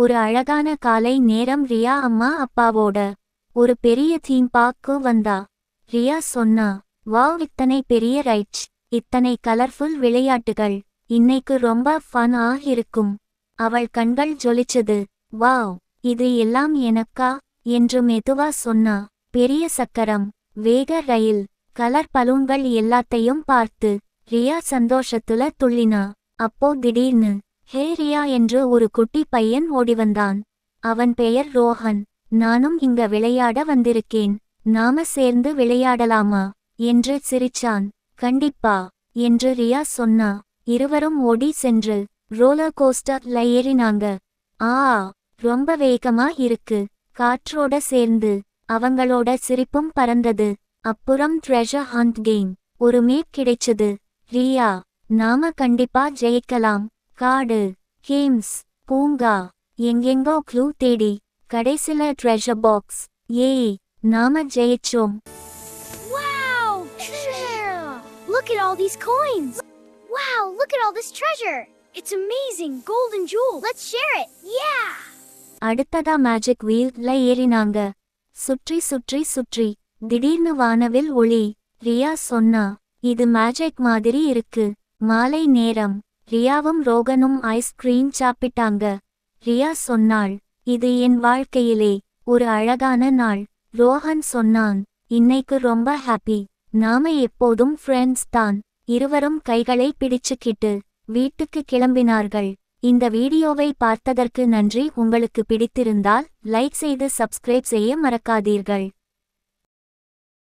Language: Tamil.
ஒரு அழகான காலை நேரம் ரியா அம்மா அப்பாவோட. ஒரு பெரிய தீம் பார்க்கு வந்தா. ரியா சொன்னா வாவ் இத்தனை பெரிய ரைட்ஸ் இத்தனை கலர்ஃபுல் விளையாட்டுகள். இன்னைக்கு ரொம்ப ஃபன் ஆ இருக்கும். அவள் கண்கள் ஜொலிச்சது. வாவ் இது எல்லாம் எனக்கா? என்று மெதுவா சொன்னா. பெரிய சக்கரம் வேக ரயில் கலர் பலூன்கள் எல்லாத்தையும் பார்த்து. ரியா சந்தோஷத்துல துள்ளினா. அப்போ திடீர்னு ஹே ரியா என்று ஒரு குட்டி பையன் ஓடிவந்தான். அவன் பெயர் ரோஹன். நானும் இங்க விளையாட வந்திருக்கேன். நாம சேர்ந்து விளையாடலாமா? என்று சிரிச்சான். கண்டிப்பா என்று ரியா சொன்னா. இருவரும் ஓடி சென்று ரோலர் கோஸ்டர்ல ஏறினாங்க ஆ ரொம்ப வேகமா இருக்கு. காற்றோட சேர்ந்து அவங்களோட சிரிப்பும் பறந்தது. அப்புறம் ட்ரெஷர் ஹண்ட் கேம் ஒரு மேப் கிடைச்சது. ரியா நாம கண்டிப்பா ஜெயிக்கலாம். காடு கேம்ஸ் பூங்கா எங்கெங்கோ க்ளூ தேடி கடைசில ட்ரெஷர் பாக்ஸ் ஏய் நாம ஜெயிச்சோம்! Look at all these coins! Wow, look at all this treasure! It's amazing! Golden jewel! Let's share it! Yeah! அடுத்ததா மேஜிக் வீல்ல ஏறினாங்க சுற்றி சுற்றி சுற்றி திடீர்னு வானவில் ஒளி ரியா சொன்னா இது மேஜிக் மாதிரி இருக்கு மாலை நேரம் ரியாவும் ரோகனும் ஐஸ்கிரீம் சாப்பிட்டாங்க. ரியா சொன்னாள் இது என் வாழ்க்கையிலே ஒரு அழகான நாள். ரோஹன் சொன்னான் இன்னைக்கு ரொம்ப ஹாப்பி. நாம எப்போதும் ஃப்ரெண்ட்ஸ் தான். இருவரும் கைகளை பிடிச்சுக்கிட்டு வீட்டுக்கு கிளம்பினார்கள். இந்த வீடியோவை பார்த்ததற்கு நன்றி. உங்களுக்கு பிடித்திருந்தால் லைக் செய்து சப்ஸ்கிரைப் செய்ய மறக்காதீர்கள்.